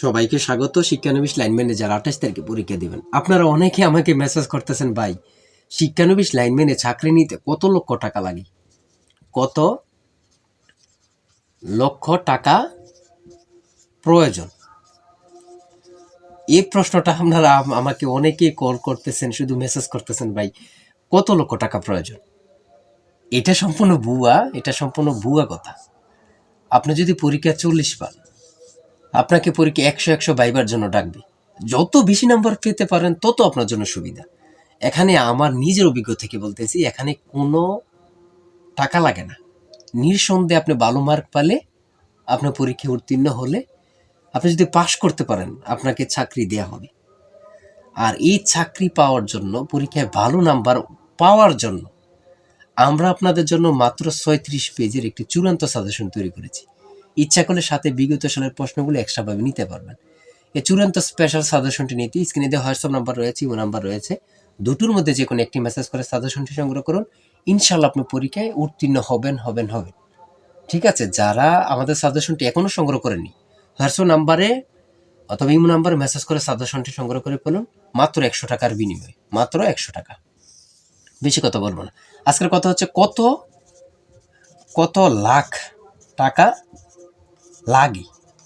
সবাইকে স্বাগত, শিক্ষানবিশ line manager আঠাশ তারিখে পরীক্ষা দেবেন। আপনারা অনেকে আমাকে মেসেজ করতেছেন, ভাই, শিক্ষানবিশ লাইনম্যানে চাকরি নিতে কত লক্ষ টাকা লাগে? কত লক্ষ টাকা প্রয়োজন? এই প্রশ্নটা আপনারা আমাকে অনেকেই কল করতেছেন, শুধু মেসেজ করতেছেন, ভাই, কত লক্ষ টাকা প্রয়োজন? এটা সম্পূর্ণ ভুয়া, এটা সম্পূর্ণ ভুয়া কথা। আপনি যদি পরীক্ষা চল্লিশ পান আপনাকে পরীক্ষা একশো একশো বাইবার জন্য ডাকবে। যত বেশি নাম্বার পেতে পারেন, তত আপনার জন্য সুবিধা। এখানে আমার নিজের অভিজ্ঞ থেকে বলতেছি, এখানে কোনো টাকা লাগে না। নিঃসন্দেহে আপনি ভালো মার্ক পালে আপনার পরীক্ষায় উত্তীর্ণ হলে আপনি যদি পাশ করতে পারেন, আপনাকে চাকরি দেয়া হবে। আর এই চাকরি পাওয়ার জন্য, পরীক্ষায় ভালো নাম্বার পাওয়ার জন্য আমরা আপনাদের জন্য মাত্র ছয়ত্রিশ পেজের একটি চূড়ান্ত সাজেশন তৈরি করেছি। ইচ্ছা করলে সাথে বিগত সালের প্রশ্নগুলো এক্সট্রাভাবে নিতে পারবেন। এই চূড়ান্ত স্পেশাল সাজেশনটি নিতে স্ক্রিনে দেওয়া হোয়াটসঅ্যাপ নাম্বার রয়েছে ইমো নাম্বার রয়েছে। দুটোর মধ্যে যে কোনো একটি মেসেজ করে সাজেশনটি সংগ্রহ করুন। ইনশাল্লাহ আপনি পরীক্ষায় উত্তীর্ণ হবেন হবেন হবেন। ঠিক আছে, যারা আমাদের সাজেশনটি এখনও সংগ্রহ করেনি হোয়াটসঅ্যাপ নাম্বারে অথবা ইমো নাম্বারে মেসেজ করে সাজেশনটি সংগ্রহ করে ফেলুন, মাত্র একশো টাকার বিনিময়ে, মাত্র একশো টাকা। বেশি কথা বলব না। আজকের কথা হচ্ছে কত কত লাখ টাকা লাগে।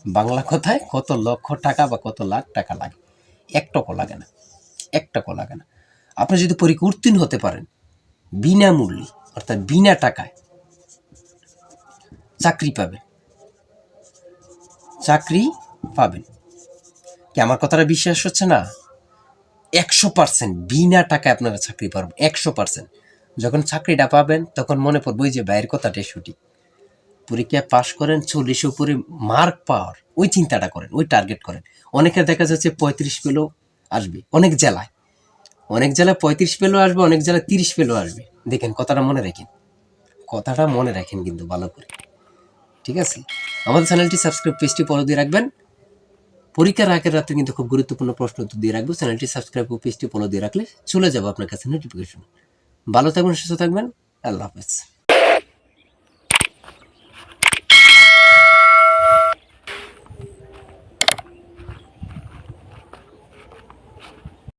বাংলা কথায় কত লক্ষ টাকা বা কত লাখ টাকা লাগে? এক টাকা লাগে না। এক টাকা লাগে না। আপনি যদি পরীক্ষা উত্তীর্ণ হতে পারেন, বিনামূল্যে, অর্থাৎ বিনা টাকায় চাকরি পাবেন। চাকরি পাবেন। কি আমার কথাটা বিশ্বাস হচ্ছে না? একশো পার্সেন্ট বিনা টাকায় আপনারা চাকরি পাবেন একশো পার্সেন্ট। যখন চাকরিটা পাবেন, তখন মনে পড়বে যে বাইরের কথাটাই সঠিক। পরীক্ষায় পাশ করেন চল্লিশ উপরে মার্ক পাওয়ার, ওই চিন্তাটা করেন, ওই টার্গেট করেন। অনেকে দেখা যাচ্ছে পঁয়ত্রিশ পেলেও আসবে, অনেক জেলায়। অনেক জেলায় পঁয়ত্রিশ পেলেও আসবে, অনেক জেলায় তিরিশ পেলেও আসবে। দেখেন, কথাটা মনে রাখেন। কথাটা মনে রাখেন কিন্তু ভালো করে। ঠিক আছে? আমাদের চ্যানেলটি সাবস্ক্রাইব পেজটি ফলো দিয়ে রাখবেন। পরীক্ষার আগের রাতে কিন্তু খুব গুরুত্বপূর্ণ প্রশ্ন উত্তর দিয়ে রাখব। চ্যানেলটি সাবস্ক্রাইব ও পেজটি ফলো দিয়ে রাখলে চলে যাব আপনার কাছে নোটিফিকেশন ভালো থাকবেন, সুস্থ থাকবেন। আল্লাহ হাফেজ।